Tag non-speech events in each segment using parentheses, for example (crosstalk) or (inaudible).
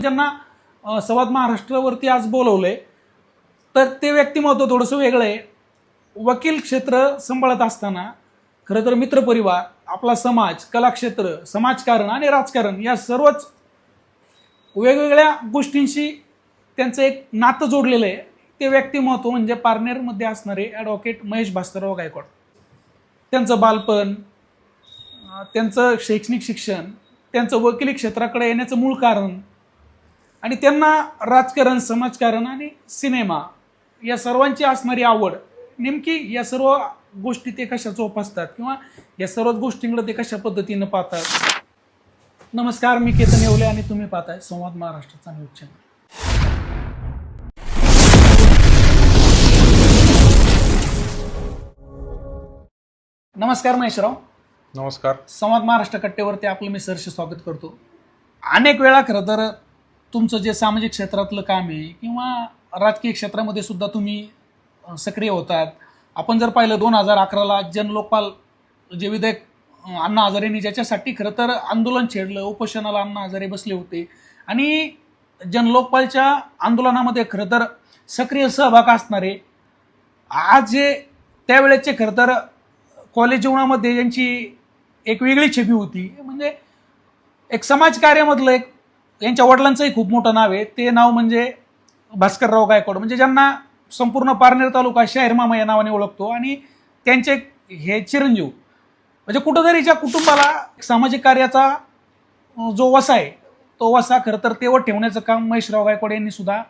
ज्यांना संवाद महाराष्ट्रावरती आज बोलवलंय तर ते व्यक्तिमत्व थोडंसं वेगळं आहे. वकील क्षेत्र सांभाळत असताना खरं तर मित्रपरिवार आपला समाज कलाक्षेत्र समाजकारण आणि राजकारण या सर्वच वेगवेगळ्या गोष्टींशी त्यांचं एक नातं जोडलेलं आहे. ते व्यक्तिमत्व म्हणजे पार्नेरमध्ये असणारे ॲडव्होकेट महेश भास्करराव गायकवाड. त्यांचं बालपण त्यांचं शैक्षणिक शिक्षण त्यांचं वकिली क्षेत्राकडे येण्याचं मूळ कारण आणि त्यांना राजकारण समाजकारण आणि सिनेमा या सर्वांची असणारी आवड नेमकी या सर्व गोष्टी ते कशा जोपासतात किंवा या सर्व गोष्टींकडे ते कशा पद्धतीनं पाहतात? नमस्कार मी केतन येवले आणि तुम्ही पाहताय संवाद महाराष्ट्राचा न्यूज चॅनल. नमस्कार महेशराव. नमस्कार. संवाद महाराष्ट्र कट्टेवरती आपलं मी सरसे स्वागत करतो. अनेक वेळा खरं तर तुमचं जे सामाजिक क्षेत्रातलं काम आहे किंवा राजकीय क्षेत्रामध्ये सुद्धा तुम्ही सक्रिय होतात. आपण जर पाहिलं दोन हजार अकराला जनलोकपाल जे विधेयक अण्णा हजारेंनी ज्याच्यासाठी खरं तर आंदोलन छेडलं उपोषणाला अण्णा हजारे बसले होते. आणि जनलोकपालच्या आंदोलनामध्ये खरं तर सक्रिय सहभाग असणारे आज जे त्यावेळेचे खरं तर कॉलेज जीवनामध्ये यांची एक वेगळी छबी होती. म्हणजे एक समाजकार्यामधलं एक यांच्या वडिलांचंही खूप मोठं नाव आहे. ते नाव म्हणजे भास्करराव गायकवाड. म्हणजे ज्यांना संपूर्ण पारनेर तालुका शाहीर मामा या नावाने ओळखतो आणि त्यांचे हे चिरंजीव. म्हणजे कुठंतरी ज्या कुटुंबाला सामाजिक कार्याचा जो वसा आहे तो वसा खरं तर तेवढ ठेवण्याचं काम महेशराव गायकवाड यांनी सुद्धा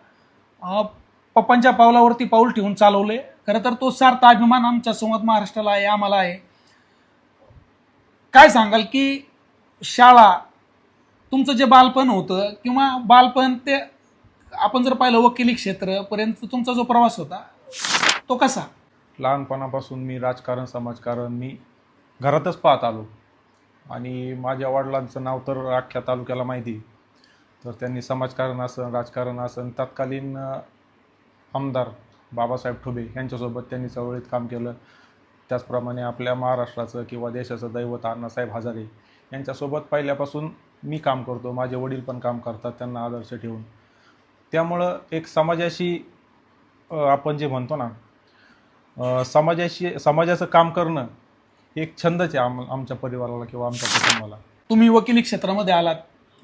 पप्पांच्या पावलावरती पाऊल ठेवून चालवले खरं तर तो सार्थ अभिमान आमच्या संवाद महाराष्ट्राला आहे आम्हाला आहे. काय सांगाल की शाळा तुमचं जे बालपण होतं किंवा बालपण ते आपण जर पाहिलं वकिली क्षेत्रपर्यंत तुमचा जो प्रवास होता तो कसा? लहानपणापासून मी राजकारण समाजकारण मी घरातच पाहत आलो. आणि माझ्या वडिलांचं नाव तर अख्ख्या तालुक्याला माहिती तर त्यांनी समाजकारण असन राजकारण असन तत्कालीन आमदार बाबासाहेब ठोबे यांच्यासोबत त्यांनी चळवळीत काम केलं. त्याचप्रमाणे आपल्या महाराष्ट्राचं किंवा देशाचं दैवत अण्णासाहेब हजारे यांच्यासोबत पहिल्यापासून मी काम करतो माझे वडील पण काम करतात त्यांना आदर्श ठेवून. त्यामुळं एक समाजाशी आपण जे म्हणतो ना समाजाशी समाजाचं काम करणं एक छंदच आहे आम आमच्या परिवाराला किंवा आमच्या कुटुंबाला. तुम्ही वकिली क्षेत्रामध्ये आलात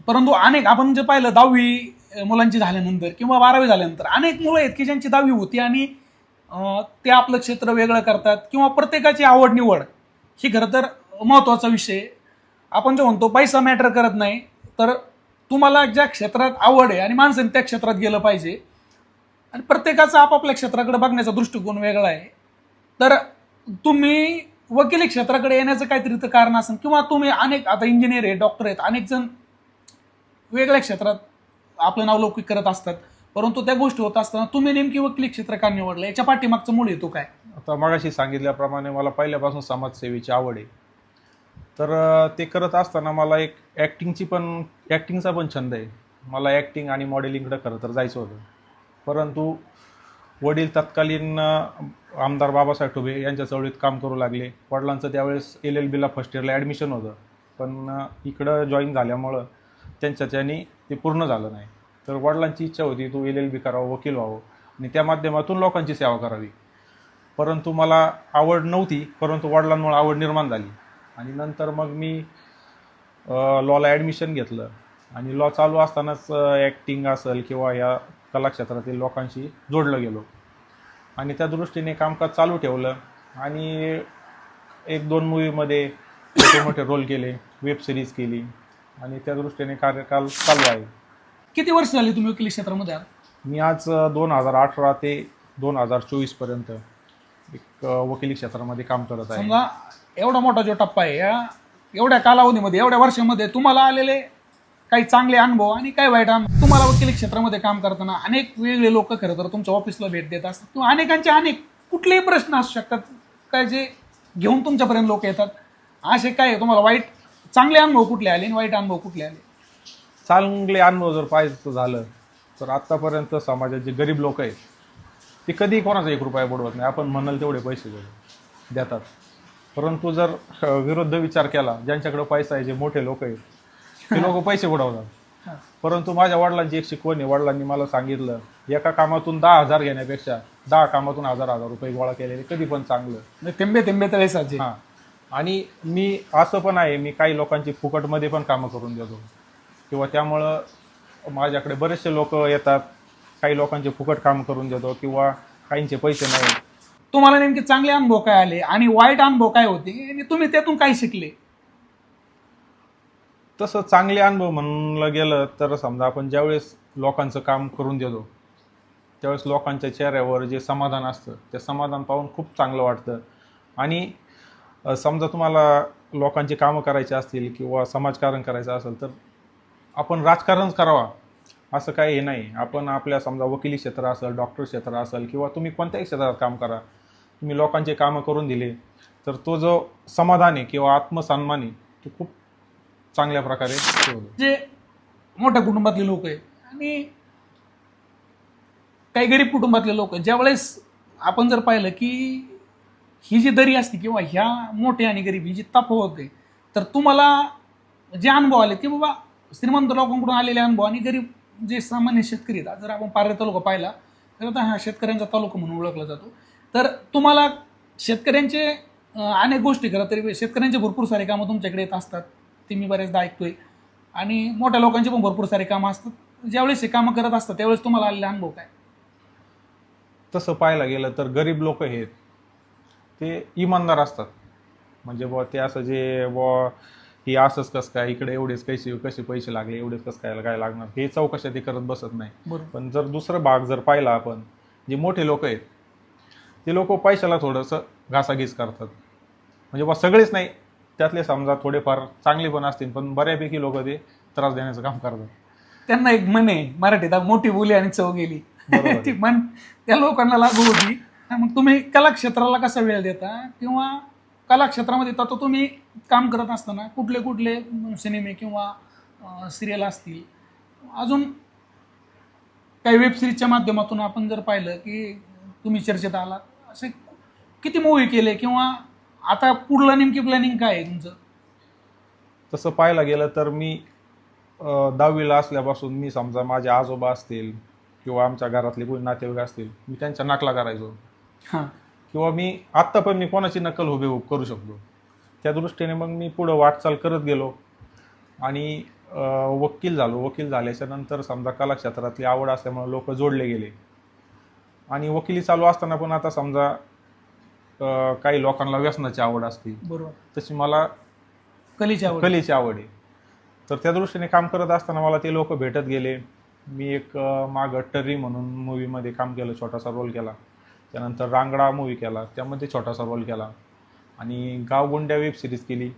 परंतु अनेक आपण जे पाहिलं दहावी मुलांची झाल्यानंतर किंवा बारावी झाल्यानंतर अनेक मुलं आहेत की ज्यांची दहावी होती आणि ते आपलं क्षेत्र वेगळं करतात किंवा प्रत्येकाची आवड निवड ही खरं तर महत्त्वाचा विषय आपण जो म्हणतो पैसा मॅटर करत नाही तर तुम्हाला ज्या क्षेत्रात आवड आहे आणि माणसाने त्या क्षेत्रात गेलं पाहिजे. आणि प्रत्येकाचा आपापल्या क्षेत्राकडे बघण्याचा दृष्टिकोन वेगळा आहे. तर तुम्ही वकिली क्षेत्राकडे येण्याचं काहीतरी तर कारण असेल किंवा तुम्ही अनेक आता इंजिनियर आहे डॉक्टर आहेत अनेक जण वेगळ्या क्षेत्रात आपलं नाव लौकिक करत असतात. परंतु त्या गोष्टी होत असताना तुम्ही नेमकी वकिली क्षेत्र का निवडलं? याच्या पाठीमागचं मूळ येतो काय? आता मगाशी सांगितल्याप्रमाणे मला पहिल्यापासून समाजसेवेची आवड आहे. तर ते करत असताना मला एक ॲक्टिंगची पण ॲक्टिंगचा पण छंद आहे. मला ॲक्टिंग आणि मॉडेलिंगकडे खरं तर जायचं होतं. परंतु वडील तत्कालीन आमदार बाबासाहेब ठोबे यांच्या चळवळीत काम करू लागले. वडिलांचं त्यावेळेस एल एल बीला फर्स्ट इयरला ॲडमिशन होतं. पण इकडं जॉईन झाल्यामुळं त्यांच्याच्यानी ते पूर्ण झालं नाही. तर वडिलांची इच्छा होती तू एल एल बी करावं वकील व्हावं. आणि त्या माध्यमातून लोकांची सेवा करावी. परंतु मला आवड नव्हती परंतु वडिलांमुळे आवड निर्माण झाली. आणि नंतर मग मी लॉला ॲडमिशन घेतलं. आणि लॉ चालू असतानाच ॲक्टिंग असेल किंवा या कलाक्षेत्रातील लोकांशी जोडलं गेलो. आणि त्या दृष्टीने कामकाज चालू ठेवलं. आणि एक दोन मूवीमध्ये छोटे मोठे रोल केले वेब सिरीज केली. आणि त्या दृष्टीने कार्यकाल चालू आहे. किती वर्ष झाली तुम्ही वकिली क्षेत्रामध्ये आहात? मी आज दोन हजार अठरा ते दोन हजार चोवीसपर्यंत एक वकिली क्षेत्रामध्ये काम करत आहे. एवढा मोठा जो टप्पा आहे या एवढ्या कालावधीमध्ये एवढ्या वर्षामध्ये तुम्हाला आलेले काही चांगले अनुभव आणि काही वाईट अनुभव. तुम्हाला वकिली क्षेत्रामध्ये काम करताना अनेक वेगळे लोक खरं तर तुमच्या ऑफिसला भेट देत असतात. किंवा अनेकांचे अनेक कुठलेही प्रश्न असू शकतात. काय जे घेऊन तुमच्यापर्यंत लोक येतात. असे काय आहे, तुम्हाला वाईट चांगले अनुभव कुठले आले आणि वाईट अनुभव कुठले आले? चांगले अनुभव जर पाहायचं झालं तर आत्तापर्यंत समाजात जे गरीब लोक आहेत ते कधी कोणाचा एक रुपया बुडवत नाही. आपण म्हणाल तेवढे पैसे देतात. परंतु जर विरुद्ध विचार केला ज्यांच्याकडे पैसा आहे जे मोठे लोक आहेत ते लोक पैसे बुडवतात. परंतु माझ्या वडिलांची एक शिकवण आहे. वडिलांनी मला सांगितलं एका कामातून दहा हजार घेण्यापेक्षा दहा कामातून हजार हजार रुपये गोळा केलेले कधी पण चांगलं. तेंबे तेंबे साचे. हा. आणि मी असं पण आहे मी काही लोकांची फुकटमध्ये पण कामं करून देतो. किंवा त्यामुळं माझ्याकडे बरेचसे लोक येतात काही लोकांचे फुकट काम करून देतो किंवा काहींचे पैसे नाही. तुम्हाला नेमके चांगले अनुभव काय आले आणि वाईट अनुभव काय होते? आणि तुम्ही त्यातून काय शिकले? तसं चांगले अनुभव म्हणलं गेलं तर समजा आपण ज्यावेळेस लोकांचं काम करून देतो त्यावेळेस लोकांच्या चेहऱ्यावर जे समाधान असतं ते समाधान पाहून खूप चांगलं वाटतं. आणि समजा तुम्हाला लोकांची कामं करायची असतील किंवा समाजकारण करायचं असेल तर आपण राजकारणच करावा असं काही हे नाही. आपण आपल्या समजा वकिली क्षेत्र असेल डॉक्टर क्षेत्र असेल किंवा तुम्ही कोणत्याही क्षेत्रात काम करा तुम्ही लोकांचे कामं करून दिले तर तो जो समाधान आहे किंवा आत्मसन्मान आहे तो खूप चांगल्या प्रकारे होतो. जे मोठ्या कुटुंबातले लोक आहे आणि काही गरीब कुटुंबातले लोक ज्यावेळेस आपण जर पाहिलं की ही जी दरी असते किंवा ह्या मोठे आणि गरीब ही जी तफावत आहे तर तुम्हाला जे अनुभव आले की बाबा श्रीमंत लोकांकडून आलेले अनुभव आणि गरीब जे सामान्य शेतकरी आहेत जर आपण पारे तालुका पाहिला तर आता हा शेतकऱ्यांचा तालुका म्हणून ओळखला जातो तर तुम्हाला शेतकऱ्यांचे अनेक गोष्टी करा तरी शेतकऱ्यांचे भरपूर सारे कामं तुमच्याकडे येत असतात. ते मी बऱ्याचदा ऐकतोय. आणि मोठ्या लोकांचे पण भरपूर सारे कामं असतात. ज्यावेळेस हे कामं करत असतात त्यावेळेस तुम्हाला आलेले अनुभव काय? तसं पाहायला गेलं तर गरीब लोक आहेत. ते इमानदार असतात. म्हणजे बुवा ते असं जे बुवा ही असंच कसं काय इकडे एवढेच कसे कसे पैसे लागले एवढेच कसं काय काय लागणार? हे चौकशा ते करत बसत नाही. पण जर दुसरं भाग जर पाहिला आपण जे मोठे लोक आहेत ते लोक पैशाला थोडंसं घासाघीस करतात. म्हणजे बा सगळेच नाही त्यातले समजा थोडेफार चांगले पण असतील पण बऱ्यापैकी लोक ते त्रास देण्याचं काम करतात. त्यांना एक म्हण आहे मराठीत मोठी बोली आणि चव गेली. (laughs) ती म्हण त्या लोकांना लागू होती. मग तुम्ही कला क्षेत्राला कसा वेळ देता? किंवा कला क्षेत्रामध्ये आता तुम्ही काम करत असताना कुठले कुठले सिनेमे किंवा सिरियल असतील. अजून काही वेब सिरीजच्या माध्यमातून आपण जर पाहिलं की तुम्ही चर्चेत आलात असे किती मूवी केले किंवा आता पुढलं नेमकी प्लॅनिंग काय आहे तुमचं? तसं पाहायला गेलं तर मी अं, दहावीला असल्यापासून मी समजा माझे आजोबा असतील किंवा आमच्या घरातले कोणी नातेवाईक असतील मी त्यांच्या नकला करायचो. हां. किंवा मी आत्ता पण मी कोणाची नकल हुबेहूब करू शकलो. त्या दृष्टीने मग मी पुढं वाटचाल करत गेलो. आणि अं, वकील झालो. वकील झाल्याच्यानंतर समजा कला क्षेत्रातली आवड असल्यामुळे लोक जोडले गेले. आणि वकिली चालू असताना पण आता समजा अं, काही लोकांना व्यसनाची आवड असते. बरोबर. तशी मला कलेची आवड. कलेची आवड आहे. तर त्या दृष्टीने काम करत असताना मला ते लोक भेटत गेले. मी एक अं, मागं टर्री म्हणून मूवीमध्ये काम केलं छोटासा रोल केला. त्यानंतर रांगडा मूवी केला त्यामध्ये छोटासा रोल केला. आणि गावगुंड्या वेब सिरीज केली.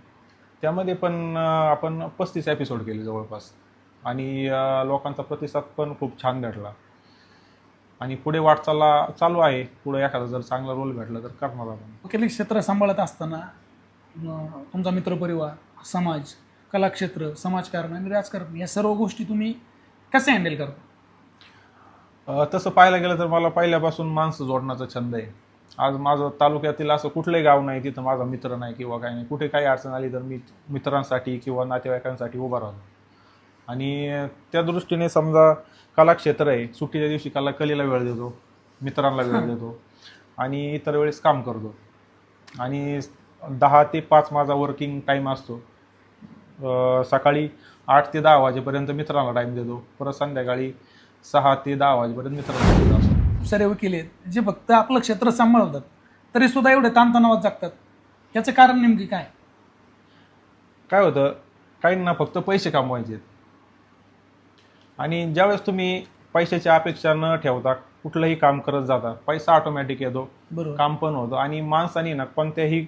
त्यामध्ये पण अं, आपण पस्तीस एपिसोड केले जवळपास. आणि अं, लोकांचा प्रतिसाद पण खूप छान भेटला. आणि पुढे वाटचाला चालू आहे. पुढे एखादा जर चांगला रोल भेटला तर करणार आपण. वकिली क्षेत्र सांभाळत असताना तुमचा मित्रपरिवार समाज कलाक्षेत्र समाजकारण आणि राजकारण या सर्व गोष्टी तुम्ही कसे हँडल करता? तसं पाहायला गेलं तर मला पहिल्यापासून माणसं जोडण्याचा छंद आहे. आज माझं तालुक्यातील असं कुठलंही गाव नाही तिथं माझा मित्र नाही किंवा काही नाही. कुठे काही अडचण आली तर मी मित्रांसाठी किंवा नातेवाईकांसाठी उभा राहतो. आणि त्या दृष्टीने समजा कलाक्षेत्र आहे. सुट्टीच्या दिवशी कला कलेला वेळ देतो मित्रांना वेळ देतो आणि इतर वेळेस काम करतो. आणि दहा ते पाच माझा वर्किंग टाईम असतो. सकाळी आठ ते दहा वाजेपर्यंत मित्रांना टाईम देतो. परत संध्याकाळी सहा ते दहा वाजेपर्यंत मित्रांना टाईम असतो सारे वकील आहेत जे फक्त आपलं क्षेत्र सांभाळतात तरी सुद्धा एवढे ताणतणावात जगतात. याचं कारण नेमकी काय? काय होतं? काहींना फक्त पैसे कमवायचे आहेत. आणि ज्यावेळेस तुम्ही पैशाची अपेक्षा न ठेवता कुठलंही काम करत जाता पैसा ऑटोमॅटिक येतो बरोबर. काम पण होतं. आणि माणसाने ना कोणत्याही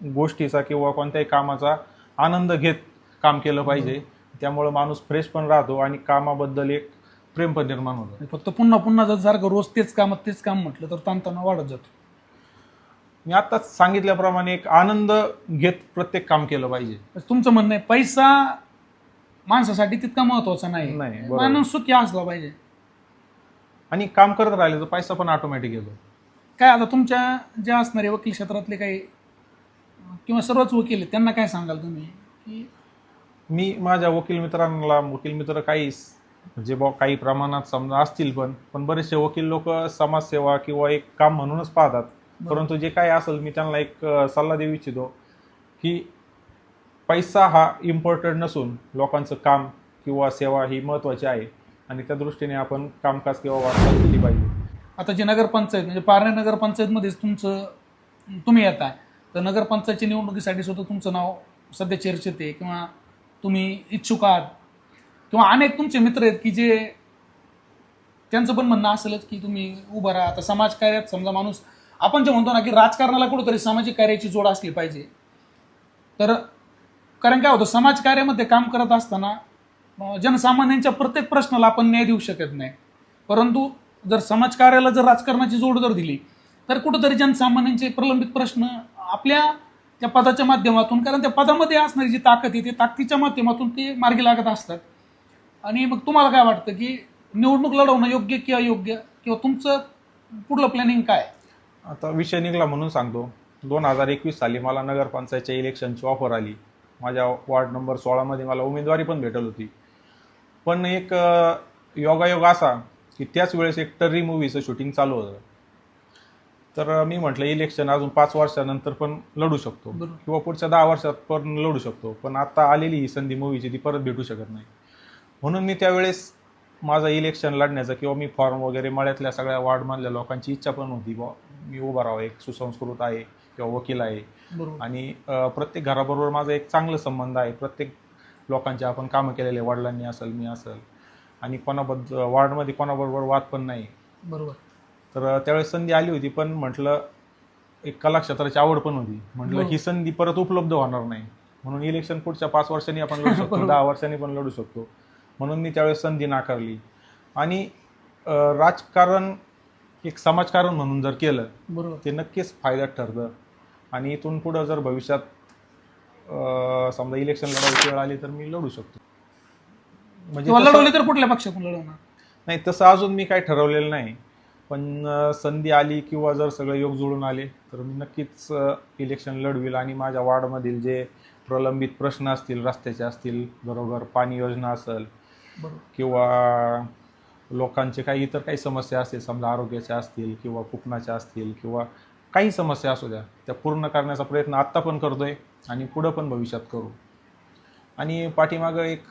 गोष्टीचा किंवा कोणत्याही कामाचा आनंद घेत काम केलं पाहिजे. त्यामुळं माणूस फ्रेश पण राहतो आणि कामाबद्दल एक प्रेम पण निर्माण होतं. फक्त पुन्हा पुन्हा जर सारखं रोज तेच काम तेच काम म्हटलं तर ताणतणाव वाढत जातो. मी आताच सांगितल्याप्रमाणे एक आनंद घेत प्रत्येक काम केलं पाहिजे. तुमचं म्हणणं आहे पैसा माणसासाठी तितका महत्त्वाचा नाही, नाही बरोबर. माणूस सुखी असला पाहिजे. आणि काम करत राहिले तर पैसा पण ऑटोमॅटिक येतो. काय आता तुमच्या ज्या असणारे वकील क्षेत्रातले काही किंवा सर्वच वकील आहेत त्यांना काय सांगाल तुम्ही? की मी माझ्या वकील मित्रांना वकील मित्र काही म्हणजे बा काही प्रमाणात समजा असतील पण पण बरेचसे वकील लोक समाजसेवा किंवा एक काम म्हणूनच पाहतात. परंतु जे काय असेल मी त्यांना एक अ, सल्ला देऊ इच्छितो की पैसा हा इम्पॉर्टंट नसून लोकांचं काम किंवा सेवा ही महत्त्वाची आहे. आणि त्या दृष्टीने आपण कामकाज किंवा वाटचाल केली पाहिजे. आता जे नगरपंचायत म्हणजे पारणे नगरपंचायतमध्येच तुमचं तुम्ही येत आहे तर नगरपंचायतच्या निवडणुकीसाठी सुद्धा तुमचं नाव सध्या चर्चेत आहे किंवा तुम्ही इच्छुक आहात? किंवा अनेक तुमचे मित्र आहेत की जे त्यांचं पण म्हणणं असेलच की तुम्ही उभं राहा. आता समाजकार्यात समजा माणूस आपण जे म्हणतो ना की राजकारणाला कुठंतरी सामाजिक कार्याची जोड असली पाहिजे. तर कारण काय होतं समाजकार्यामध्ये काम करत असताना जनसामान्यांच्या प्रत्येक प्रश्नाला आपण न्याय देऊ शकत नाही. परंतु जर समाजकार्याला जर राजकारणाची जोड जर दिली तर कुठंतरी जनसामान्यांचे प्रलंबित प्रश्न आपल्या त्या पदाच्या माध्यमातून कारण त्या पदामध्ये असणारी जी ताकद आहे ते ताकदीच्या माध्यमातून ते मार्गी लागत असतात. आणि मग तुम्हाला काय वाटतं की निवडणूक लढवणं योग्य किंवा योग्य किंवा तुमचं पुढलं प्लॅनिंग काय? आता विषय निघला म्हणून सांगतो. दोन हजार एकवीस साली मला नगरपंचायतच्या इलेक्शनची ऑफर आली. माझ्या वार्ड नंबर सोळामध्ये मला उमेदवारी पण भेटल होती. पण एक योगायोग असा की त्याच वेळेस एक टर्री मूवीचं शूटिंग चालू होतं. तर मी म्हटलं इलेक्शन अजून पाच वर्षानंतर पण लढू शकतो. किंवा पुढच्या दहा वर्षात पण लढू शकतो. पण आता आलेली ही संधी मूवीची ती परत भेटू शकत नाही. म्हणून मी त्यावेळेस माझं इलेक्शन लढण्याचं किंवा मी फॉर्म वगैरे मळ्यातल्या सगळ्या वार्डमधल्या लोकांची इच्छा पण होती बुवा. मी उभा राहावं एक सुसंस्कृत आहे. किंवा वकील आहे. आणि प्रत्येक घराबरोबर माझा एक चांगलं संबंध आहे. प्रत्येक लोकांचे आपण कामं केलेले वडिलांनी असेल मी असेल. आणि कोणाबद्दल वार्डमध्ये कोणाबरोबर वाद पण नाही. बरोबर. तर त्यावेळेस संधी आली होती पण म्हटलं एक कलाक्षेत्राची आवड पण होती. म्हटलं. ही संधी परत उपलब्ध होणार नाही. म्हणून इलेक्शन पुढच्या पाच वर्षांनी आपण लढू (laughs) शकतो. दहा वर्षांनी पण लढू शकतो. म्हणून मी त्यावेळेस संधी नाकारली. आणि राजकारण एक समाजकारण म्हणून जर केलं ते नक्कीच फायद्यात ठरतं. आणि इथून पुढं जर भविष्यात अं, समजा इलेक्शन लढायची वेळ आली तर मी लढू शकतो. म्हणजे किंवा तसं- लढवली तर कुठल्या पक्षातून लढवणार? नाही तसं अजून मी काही ठरवलेलं नाही. पण अं, संधी आली किंवा जर सगळे योग जुळून आले तर मी नक्कीच इलेक्शन लढवील आणि माझ्या वार्डमधील जे प्रलंबित प्रश्न असतील रस्त्याचे असतील बरोबर पाणी योजना असेल बरोबर. किंवा लोकांचे काही इतर काही समस्या असतील समजा आरोग्याच्या असतील किंवा कुपनाच्या असतील किंवा काही समस्या असू द्या त्या पूर्ण करण्याचा प्रयत्न आत्ता पण करतोय आणि पुढं पण भविष्यात करू. आणि पाठीमागं एक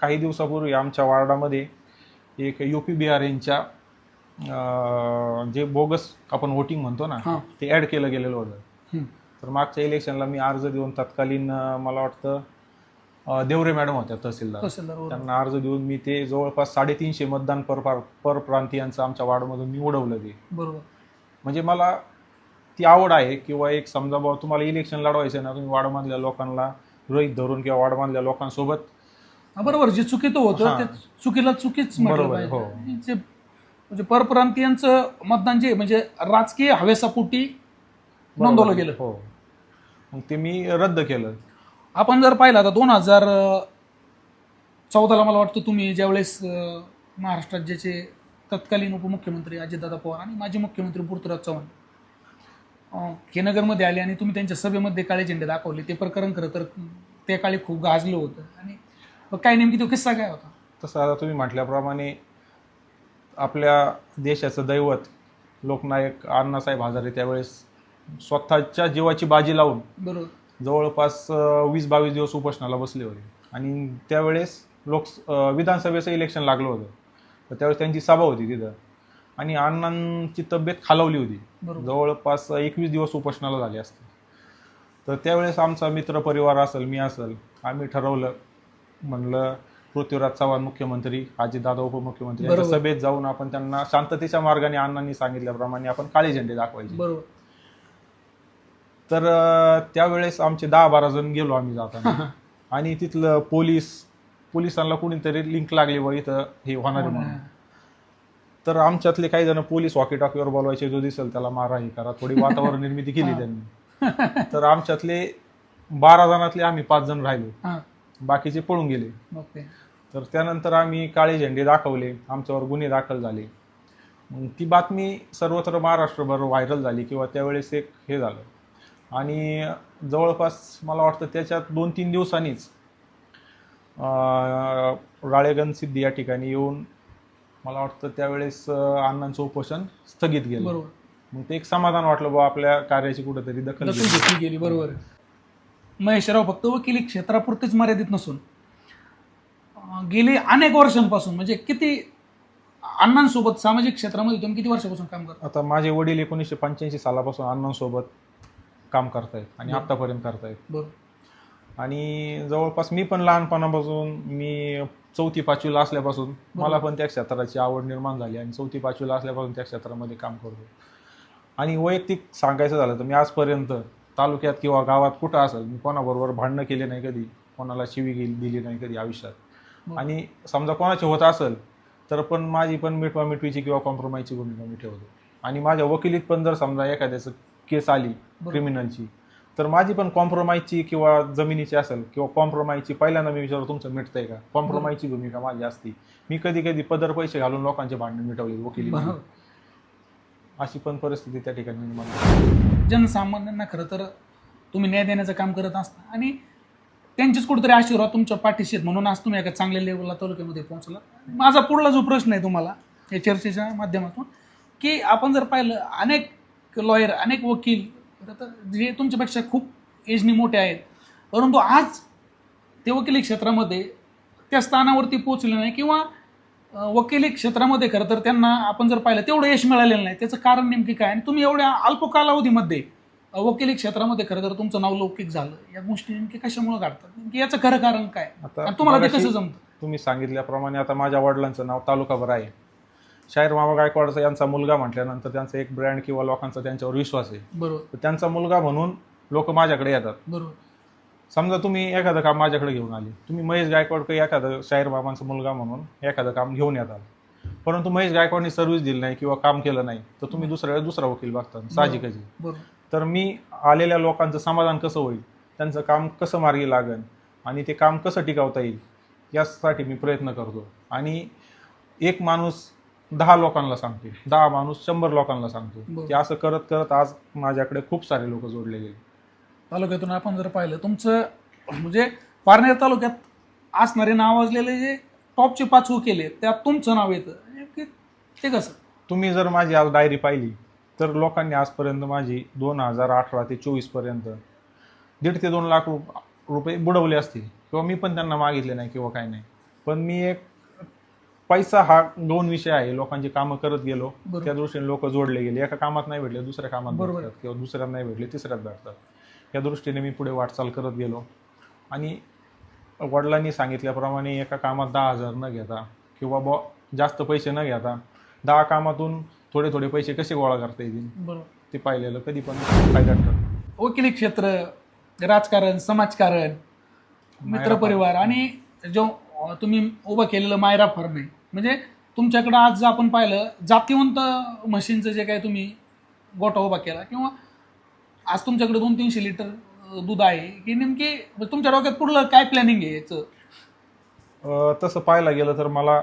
काही दिवसापूर्वी आमच्या वार्डामध्ये एक यू पी बिहार यांच्या अं, जे बोगस आपण वोटिंग म्हणतो ना ते ॲड केलं गेलेलं होतं. तर मागच्या इलेक्शनला मी अर्ज देऊन तत्कालीन मला वाटतं देवरे मॅडम होत्या तहसीलदार. त्यांना अर्ज देऊन मी ते जवळपास साडेतीनशे मतदान पर पर पर प्रांतीयांचं आमच्या वार्डमधून मी उडवलं ते. बरोबर. म्हणजे मला ती आवड आहे किंवा एक समजा बाबा तुम्हाला इलेक्शन लढवायचं ना तुम्ही वार्डमधल्या लोकांना गृहीत धरून किंवा वार्डमधल्या लोकांसोबत बरोबर जे चुकीचं होतं. ते चुकीला चुकीच बरोबर, हो. जे म्हणजे परप्रांतीयांचं मतदान जे म्हणजे राजकीय हवेसापोटी नोंदवलं गेलं हो मग ते मी रद्द केलं आपण जर पाहिलं आता दोन हजार चौदाला मला वाटतं तुम्ही ज्यावेळेस अं, महाराष्ट्र राज्याचे तत्कालीन उपमुख्यमंत्री अजितदादा पवार आणि माजी मुख्यमंत्री पृथ्वीराज चव्हाण अं, हे नगरमध्ये आले आणि तुम्ही त्यांच्या सभेमध्ये काळे झेंडे दाखवले ते प्रकरण खरं तर त्या काळी खूप गाजलं होतं. आणि काय नेमकी तो किस्सा काय होता? तसं आता तुम्ही म्हटल्याप्रमाणे आपल्या देशाचं दैवत लोकनायक अण्णासाहेब हजारे त्यावेळेस स्वतःच्या जीवाची बाजी लावून बरोबर. जवळपास वीस बावीस दिवस उपोषणाला बसले होते. आणि त्यावेळेस लोक विधानसभेचं इलेक्शन लागलं होतं. तर त्यावेळेस त्यांची सभा होती तिथं. आणि अण्णांची तब्येत खालावली होती. जवळपास एकवीस दिवस उपोषणाला झाले असते. तर त्यावेळेस आमचा मित्र परिवार असेल मी असेल आम्ही ठरवलं म्हणलं पृथ्वीराज चव्हाण मुख्यमंत्री अजितदादा उपमुख्यमंत्री यांच्या. सभेत जाऊन आपण त्यांना शांततेच्या मार्गाने अण्णांनी सांगितल्याप्रमाणे आपण काळे झेंडे दाखवायचे. बरोबर. तर त्यावेळेस आमचे दहा बारा जण गेलो आम्ही जाताना. (laughs) आणि तिथलं पोलीस पोलिसांना कुणीतरी लिंक लागली व इथं हे होणार म्हणून. तर आमच्यातले काही जण पोलीस वॉकी टॉकीवर बोलवायचे जो दिसेल त्याला मारा हे करा. थोडी वातावरण निर्मिती केली त्यांनी. (laughs) तर आमच्यातले बारा जणातले आम्ही पाच जण राहिलो. हां. बाकीचे पळून गेले. तर त्यानंतर आम्ही काळे झेंडे दाखवले. आमच्यावर गुन्हे दाखल झाले. मग ती बातमी सर्वत्र महाराष्ट्रभर व्हायरल झाली किंवा त्यावेळेस एक हे झालं. आणि जवळपास मला वाटतं त्याच्यात दोन तीन दिवसांनीच राळेगण सिद्धी या ठिकाणी येऊन मला वाटतं त्यावेळेस अण्णांचं उपोषण स्थगित गेलं. बरोबर. मग ते एक समाधान वाटलं बुवा आपल्या कार्याची कुठेतरी दखल दखल घेतली. गेली बरोबर. महेशराव फक्त वकिली क्षेत्रापुरतेच मर्यादित नसून गेली अनेक वर्षांपासून म्हणजे किती अण्णांसोबत सामाजिक क्षेत्रामध्ये तुम्ही किती वर्षापासून काम करता? आता माझे वडील एकोणीसशे पंच्याऐंशी सालापासून अण्णांसोबत काम करतायत आणि. आतापर्यंत करतायत. बरोबर आणि जवळपास मी पण लहानपणापासून मी चौथी पाचवीला असल्यापासून मला पण त्या क्षेत्राची आवड निर्माण झाली आणि चौथी पाचवीला असल्यापासून त्या क्षेत्रामध्ये काम करतो आणि वैयक्तिक सांगायचं झालं तर मी आजपर्यंत तालुक्यात किंवा गावात कुठं असेल मी कोणाबरोबर भांडणं केले नाही कधी कोणाला शिवी गेली दिली नाही कधी आयुष्यात. आणि समजा कोणाचे होत असेल तर पण माझी पण मिठवा मिठवीची किंवा कॉम्प्रोमाइजची भूमिका मी ठेवतो आणि माझ्या वकिलीत पण जर समजा एखाद्याचं केस आली. क्रिमिनलची तर माझी पण कॉम्प्रोमाइजची किंवा जमिनीची असेल किंवा कॉम्प्रोमाइजची पहिल्यांदा मी विचारतो तुमचं मिटतंय का? कॉम्प्रोमाइजची भूमिका माझी असती. मी कधी कधी पदर पैसे घालून लोकांचे भांडण मिटवले वकिली अशी पण परिस्थिती त्या ठिकाणी निर्माण. जनसामान्यांना खरं तर तुम्ही न्याय देण्याचं काम करत असता आणि त्यांचेच कुठेतरी आशीर्वाद तुमच्या पाठीशी आहेत. म्हणून आज तुम्ही एका चांगल्या लेवलला तालुक्यामध्ये पोहोचला माझा पुढला जो प्रश्न आहे तुम्हाला या चर्चेच्या माध्यमातून की आपण जर पाहिलं अनेक लॉयर अनेक वकील तर जे तुमच्यापेक्षा खूप एजनी मोठे आहेत परंतु आज ते वकिली क्षेत्रामध्ये त्या स्थानावरती पोहोचले नाही किंवा वकिली क्षेत्रामध्ये खरं तर त्यांना आपण जर पाहिलं तेवढं यश मिळालेलं नाही. त्याचं कारण नेमकी काय? आणि तुम्ही एवढ्या अल्प कालावधीमध्ये वकिली क्षेत्रामध्ये खरं तर तुमचं नाव लौकिक झालं. या गोष्टी नेमकी कशामुळे घडतात? नेमकी याचं खरं कारण काय? तुम्हाला ते कसं जमतं? तुम्ही सांगितल्याप्रमाणे आता माझ्या वडिलांचं नाव तालुकाभर आहे. शाहीर मामा गायकवाडचा यांचा मुलगा म्हटल्यानंतर त्यांचा एक ब्रँड किंवा लोकांचा त्यांच्यावर विश्वास आहे. बरोबर. तर त्यांचा मुलगा म्हणून लोक माझ्याकडे येतात. बरोबर. समजा तुम्ही एखादं काम माझ्याकडे घेऊन आले. तुम्ही महेश गायकवाडकडे एखादं शाहीर मामांचा मुलगा म्हणून एखादं काम घेऊन येताल परंतु महेश गायकवाडनी सर्व्हिस दिली नाही किंवा काम केलं नाही तर तुम्ही दुसऱ्या वेळेस दुसरा वकील बघता साहजिकच आहे. तर मी आलेल्या लोकांचं समाधान कसं होईल? त्यांचं काम कसं मार्गी लागेल? आणि ते काम कसं टिकवता येईल? यासाठी मी प्रयत्न करतो. आणि एक माणूस दहा लोकांना सांगतो दहा माणूस शंभर लोकांना सांगतो. ते असं करत करत आज माझ्याकडे खूप सारे लोक जोडले गेले. तालुक्यातून आपण जर पाहिलं तुमचं म्हणजे पारनेर तालुक्यात असणारे नावाजलेले जे टॉपचे पाच वकील त्यात तुमचं नाव येतं. ते कसं? तुम्ही जर माझी आज डायरी पाहिली तर लोकांनी आजपर्यंत माझी दोन हजार अठरा ते चोवीसपर्यंत दीड ते दोन लाख रुप रुपये बुडवले असतील. किंवा मी पण त्यांना मागितले नाही किंवा काय नाही. पण मी एक पैसा हा दोन विषय आहे. लोकांची कामं करत गेलो. त्या दृष्टीने लोक जोडले गेले. एका कामात नाही भेटले दुसऱ्या कामात बरोबर. भेटतात किंवा दुसऱ्यात नाही भेटले तिसऱ्यात भेटतात. या दृष्टीने मी पुढे वाटचाल करत गेलो. आणि वडिलांनी सांगितल्याप्रमाणे एका कामात दहा हजार न घेता किंवा ब जास्त पैसे न घेता दहा कामातून थोडे थोडे पैसे कसे गोळा करता येतील? ते पाहिलेलं. कधी पण फायद्यात ठरतं वकिली क्षेत्र राजकारण समाजकारण मित्रपरिवार आणि जो तुम्ही उभं केलेलं मायरा फार्म आहे म्हणजे तुमच्याकडं आज आपण पाहिलं जातीवंत म्हशींचं जे काय तुम्ही गोठा उभा केला किंवा आज तुमच्याकडे दोन तीनशे लिटर दूध आहे की नेमकी तुमच्या डोक्यात पुढलं काय प्लॅनिंग आहे याचं? अं, तसं पाहायला गेलं तर मला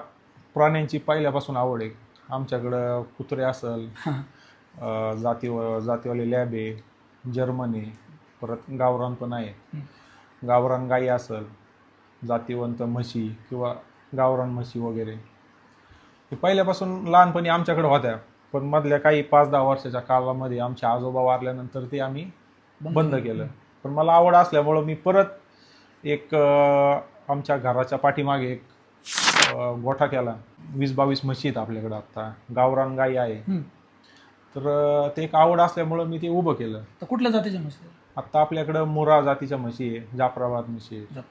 प्राण्यांची पहिल्यापासून आवड आहे. आमच्याकडं कुत्रे असल (laughs) अं, जाती जातीवाले लॅब आहे जर्मन परत गावरान पण आहे. गावरान गाई असल जातीवंत म्हशी किंवा गावरान म्हशी वगैरे. हे पहिल्यापासून लहानपणी आमच्याकडे होत्या पण मधल्या काही पाच दहा वर्षाच्या कालामध्ये आमचे आजोबा वारल्यानंतर ते आम्ही बंद केलं. पण मला आवड असल्यामुळं मी परत एक आमच्या घराच्या पाठीमागे एक गोठा केला. वीस बावीस म्हशी आहेत आपल्याकडे आता. गावरान गाई आहे. तर ते एक आवड असल्यामुळं मी ते उभं केलं. तर कुठल्या जातीच्या म्हशी आत्ता आपल्याकडं मुरा जातीच्या म्हशी आहे जाफराबाद म्हशी आहे.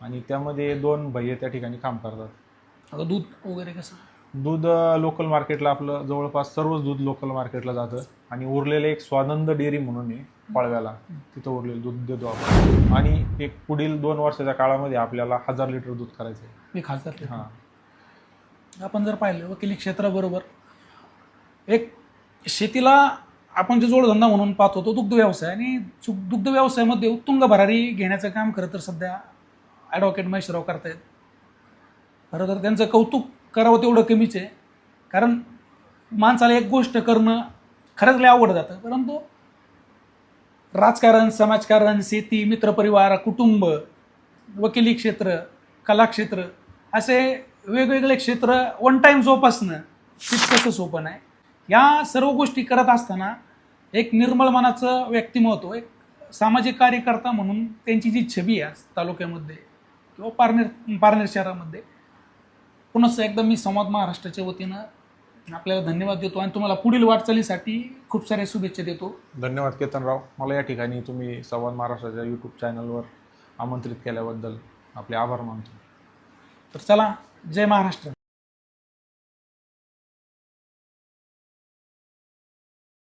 आणि त्यामध्ये दोन भैये त्या ठिकाणी काम करतात. आता दूध वगैरे कसं? दूध लोकल मार्केटला आपलं जवळपास सर्वच दूध लोकल मार्केटला जातं. आणि उरलेलं एक स्वानंद डेअरी म्हणून आहे पळव्याला. तिथं उरलेलं दूध देतो आपण. आणि एक पुढील दोन वर्षाच्या काळामध्ये आपल्याला हजार लिटर दूध करायचं आहे. मी खासदार हां. आपण जर पाहिलं वकिली क्षेत्राबरोबर एक शेतीला आपण जे जोडधंदा म्हणून पाहतो तो दुग्ध व्यवसाय. आणि दुग्ध व्यवसायामध्ये उत्तुंग भरारी घेण्याचं काम खरं तर सध्या ॲडव्होकेट महेशराव करतायत. खरं तर त्यांचं कौतुक करावं तेवढं कमीच आहे. कारण माणसाला एक गोष्ट करणं खरंच लय आवड जातं. परंतु राजकारण समाजकारण शेती मित्रपरिवार कुटुंब वकिली क्षेत्र कलाक्षेत्र असे वेगवेगळे क्षेत्र वन टाईम जोपासणं तितकंसं सोपं नाही. या सर्व गोष्टी करत असताना एक निर्मळ मनाचं व्यक्तिमत्व एक सामाजिक कार्यकर्ता म्हणून त्यांची जी छबी आहे तालुक्यामध्ये किंवा पारनेर पारनेर शहरामध्ये पुन्हा एकदा मी संवाद महाराष्ट्राच्या वतीनं आपल्याला धन्यवाद देतो आणि तुम्हाला पुढील वाटचालीसाठी खूप साऱ्या शुभेच्छा देतो. धन्यवाद केतनराव. मला या ठिकाणी तुम्ही संवाद महाराष्ट्राच्या यूट्यूब चॅनलवर आमंत्रित केल्याबद्दल आपले आभार मानतो. तर चला जय महाराष्ट्र.